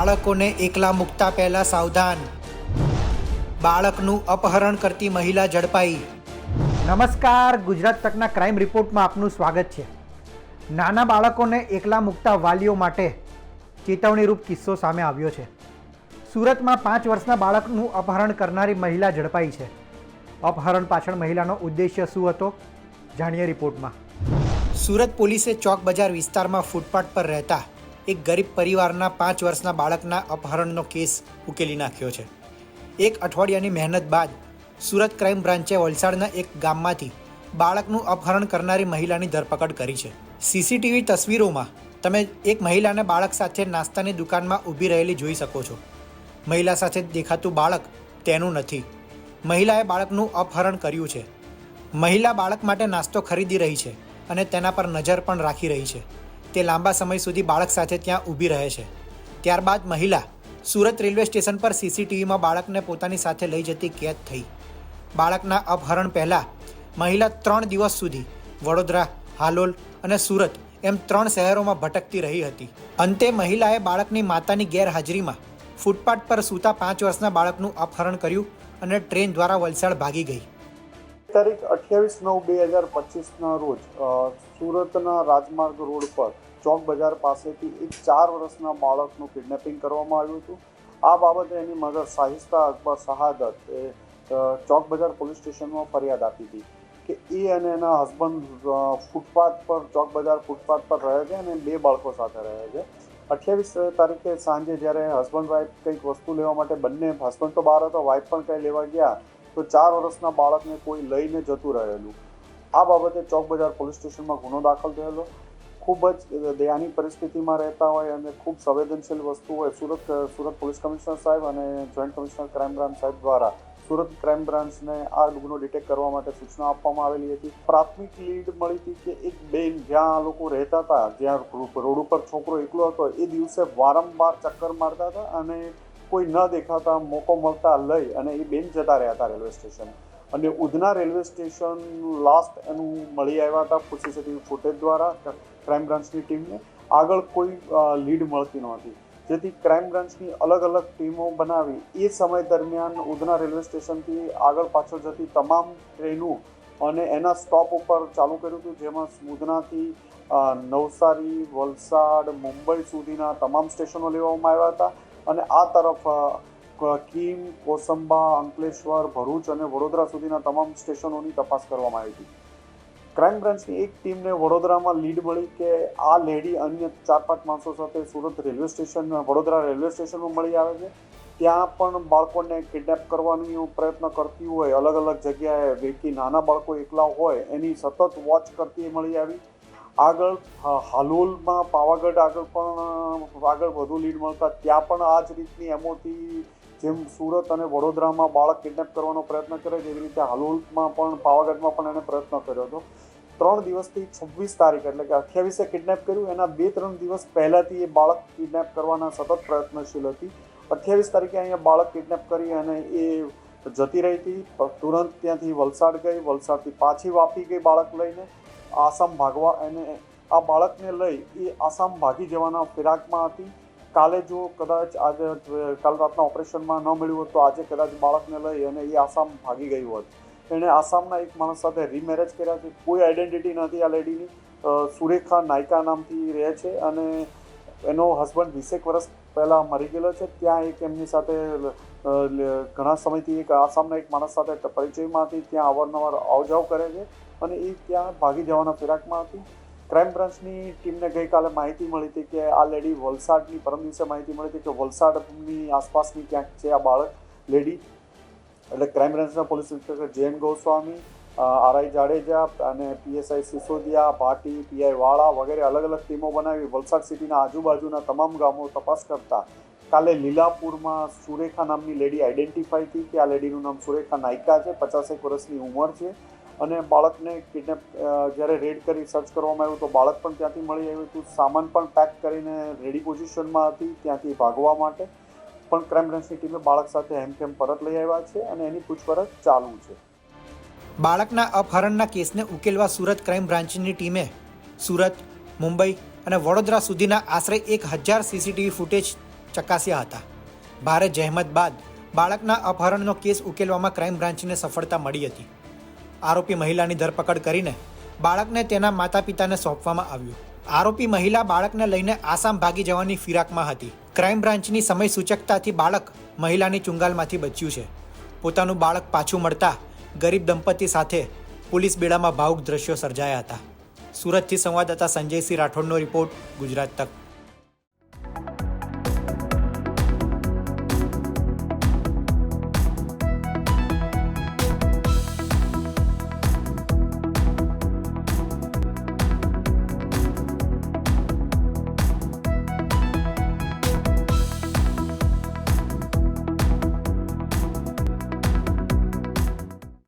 બાળકોને એકલા મૂકતા પહેલા સાવધાન. બાળકનું અપહરણ કરતી મહિલા ઝડપાઈ. નમસ્કાર ગુજરાત તકના ક્રાઇમ રિપોર્ટમાં આપનું સ્વાગત છે. નાના બાળકોને એકલા મૂકતા વાલીઓ માટે ચેતવણીરૂપ કિસ્સો સામે આવ્યો છે. સુરતમાં પાંચ વર્ષના બાળકનું અપહરણ કરનારી મહિલા ઝડપાઈ છે. અપહરણ પાછળ મહિલાનો ઉદ્દેશ્ય શું હતો? જાણીએ રિપોર્ટમાં. સુરત પોલીસે ચોક બજાર વિસ્તારમાં ફૂટપાથ પર રહેતા એક ગરીબ પરિવારના પાંચ વર્ષના બાળકના અપહરણનો કેસ ઉકેલી નાખ્યો છે. એક અઠવાડિયાની મહેનત બાદ સુરત ક્રાઇમ બ્રાન્ચે વલસાડના એક ગામમાંથી બાળકનું અપહરણ કરનારી મહિલાની ધરપકડ કરી છે. સીસીટીવી તસવીરોમાં તમે એક મહિલાને બાળક સાથે નાસ્તાની દુકાનમાં ઊભી રહેલી જોઈ શકો છો. મહિલા સાથે દેખાતું બાળક તેનું નથી. મહિલાએ બાળકનું અપહરણ કર્યું છે. મહિલા બાળક માટે નાસ્તો ખરીદી રહી છે અને તેના પર નજર પણ રાખી રહી છે. તે લાંબા સમય સુધી બાળક સાથે ત્યાં ઊભી રહે છે. ત્યારબાદ મહિલા સુરત રેલવે સ્ટેશન પર સીસીટીવીમાં બાળકને પોતાની સાથે લઈ જતી કેદ થઈ. બાળકના અપહરણ પહેલાં મહિલા ત્રણ દિવસ સુધી વડોદરા, હાલોલ અને સુરત એમ ત્રણ શહેરોમાં ભટકતી રહી હતી. અંતે મહિલાએ બાળકની માતાની ગેરહાજરીમાં ફૂટપાથ પર સૂતા પાંચ વર્ષના બાળકનું અપહરણ કર્યું અને ટ્રેન દ્વારા વલસાડ ભાગી ગઈ. તારીખ અઠ્યાવીસ નવ બે હજાર પચીસના રોજ સુરતના રાજમાર્ગ રોડ પર ચોક બજાર પાસેથી એક ચાર વર્ષના બાળકનું કિડનેપિંગ કરવામાં આવ્યું હતું. આ બાબતે એની મધર સાહિસ્તા અકબર શહાદત એ ચોક બજાર પોલીસ સ્ટેશનમાં ફરિયાદ આપી હતી કે એ અને એના હસબન્ડ ફૂટપાથ પર, ચોક બજાર ફૂટપાથ પર રહે છે અને બે બાળકો સાથે રહે છે. અઠ્યાવીસ તારીખે સાંજે જ્યારે હસબન્ડ વાઈફ કંઈક વસ્તુ લેવા માટે બંને, હસબન્ડ તો બહાર હતો, વાઈફ પણ કંઈ લેવા ગયા, તો ચાર વર્ષના બાળકને કોઈ લઈને જતું રહેલું. આ બાબતે ચોક બજાર પોલીસ સ્ટેશનમાં ગુનો દાખલ થયેલો. ખૂબ જ દયાની પરિસ્થિતિમાં રહેતા હોય અને ખૂબ સંવેદનશીલ વસ્તુ હોય સુરત સુરત પોલીસ કમિશનર સાહેબ અને જોઈન્ટ કમિશનર ક્રાઇમ બ્રાન્ચ સાહેબ દ્વારા. સુરત ક્રાઇમ બ્રાન્ચને આ ગુનો ડિટેક્ટ કરવા માટે સૂચના આપવામાં આવેલી હતી. પ્રાથમિક લીડ મળી હતી કે એક બેન જ્યાં આ લોકો રહેતા હતા, જ્યાં રોડ ઉપર છોકરો એકલો હતો, એ દિવસે વારંવાર ચક્કર મારતા હતા અને કોઈ ન દેખાતા મોકો મળતા લઈ અને એ બેન જતા રહ્યા હતા રેલવે સ્ટેશન. અને ઉધના રેલવે સ્ટેશન લાસ્ટ એનું મળી આવ્યા હતા સીસીટીવી ફૂટેજ દ્વારા ક્રાઇમ બ્રાન્ચની ટીમને. આગળ કોઈ લીડ મળતી નહોતી. જેથી ક્રાઇમ બ્રાન્ચની અલગ અલગ ટીમો બનાવી. એ સમય દરમિયાન ઉધના રેલવે સ્ટેશનથી આગળ પાછળ જતી તમામ ટ્રેનો અને એના સ્ટોપ ઉપર ચાલુ કર્યું હતું, જેમાં ઉધનાથી નવસારી, વલસાડ, મુંબઈ સુધીના તમામ સ્ટેશનો લેવામાં આવ્યા હતા. અને આ તરફ કીમ, કોસંબા, અંકલેશ્વર, ભરૂચ અને વડોદરા સુધીના તમામ સ્ટેશનોની તપાસ કરવામાં આવી હતી. ક્રાઇમ બ્રાન્ચની એક ટીમને વડોદરામાં લીડ મળી કે આ લેડી અન્ય ચાર પાંચ માણસો સાથે Surat railway station, Vadodara railway સ્ટેશનમાં મળી આવે છે. ત્યાં પણ બાળકોને કિડનેપ કરવાનો પ્રયત્ન કરતી હોય અલગ અલગ જગ્યાએ વેકી નાના બાળકો એકલા હોય, એની સતત વોચ કરતી મળી આવી. આગળ હાલોલમાં પાવાગઢ આગળ પણ, આગળ વધુ લીડ મળતા, ત્યાં પણ આ જ રીતની એમોથી જેમ સુરત અને વડોદરામાં બાળક કિડનેપ કરવાનો પ્રયત્ન કરે છે, એવી રીતે હાલોલમાં પણ, પાવાગઢમાં પણ એને પ્રયત્ન કર્યો હતો. ત્રણ દિવસથી છવ્વીસ તારીખ, એટલે કે અઠ્યાવીસે કિડનેપ કર્યું. એના બે ત્રણ દિવસ પહેલાંથી એ બાળક કિડનેપ કરવાના સતત પ્રયત્નશીલ હતી. અઠ્યાવીસ તારીખે અહીંયા બાળક કિડનેપ કરી અને એ જતી રહી હતી. તુરંત ત્યાંથી વલસાડ ગઈ. વલસાડથી પાછી વાપી ગઈ બાળક લઈને. આસામ ભાગવા અને આ બાળકને લઈ એ આસામ ભાગી જવાના ફિરાકમાં હતી. કાલે જો કદાચ આજે, કાલ રાતના ઓપરેશનમાં ન મળ્યું હોત તો આજે કદાચ બાળકને લઈ અને એ આસામ ભાગી ગયું હોત. એણે આસામના એક માણસ સાથે રીમેરેજ કર્યા છે. કોઈ આઈડેન્ટિટી નથી આ લેડીની સુરેખા નાયકા નામથી રહે છે અને એનો હસબન્ડ વીસેક વર્ષ પહેલાં મરી ગયેલો છે. ત્યાં એક એમની સાથે ઘણા સમયથી એક આસામના એક માણસ સાથે પરિચયમાં હતી. ત્યાં અવારનવાર આવજાવ કરે છે અને એ ત્યાં ભાગી જવાના ફિરાકમાં હતી. ક્રાઇમ બ્રાન્ચની ટીમને ગઈકાલે માહિતી મળી હતી કે આ લેડી વલસાડની, પરમ દિવસે માહિતી મળી હતી કે વલસાડની આસપાસની ક્યાંક છે આ બાળક, લેડી. એટલે ક્રાઇમ બ્રાન્ચના police inspector Jain Goswami RI Jadeja અને પીએસઆઈ સિસોદિયા ભાટી પીઆઈ વાળા વગેરે અલગ અલગ ટીમો બનાવી વલસાડ સિટીના આજુબાજુના તમામ ગામો તપાસ કરતા કાલે લીલાપુરમાં સુરેખા નામની લેડી આઈડેન્ટિફાઈ થઈ કે આ લેડીનું નામ સુરેખા નાયકા છે, પચાસેક વર્ષની ઉંમર છે. અને બાળકને કિડનેપ જ્યારે રેડ કરી સર્ચ કરવામાં આવ્યું, તો બાળક પણ ત્યાંથી મળી આવ્યું હતું. સામાન પણ પેક કરીને રેડી પોઝિશનમાં હતી, ત્યાંથી ભાગવા માટે. પણ ક્રાઇમ બ્રાન્ચની ટીમે બાળક સાથે હેમખેમ પરત લઈ આવ્યા છે અને એની પૂછપરછ ચાલુ છે. બાળકના અપહરણના કેસને ઉકેલવા સુરત ક્રાઇમ બ્રાન્ચની ટીમે સુરત, મુંબઈ અને વડોદરા સુધીના આશરે એક હજાર સીસીટીવી ફૂટેજ ચકાસ્યા હતા. ભારે જહેમત બાદ બાળકના અપહરણનો કેસ ઉકેલવામાં ક્રાઇમ બ્રાન્ચને સફળતા મળી હતી. આરોપી મહિલાની ધરપકડ કરીને બાળકને તેના માતા પિતાને સોંપવામાં આવ્યું. આરોપી મહિલા બાળકને લઈને આસામ ભાગી જવાની ફિરાકમાં હતી. ક્રાઇમ બ્રાન્ચની સમય સૂચકતાથી બાળક મહિલાની ચુંગાલમાંથી બચ્યું છે. પોતાનું બાળક પાછું મળતા ગરીબ દંપતી સાથે પોલીસ બેડામાં ભાવુક દ્રશ્યો સર્જાયા હતા. સુરતથી સંવાદદાતા સંજયસિંહ રાઠોડનો રિપોર્ટ ગુજરાત તક.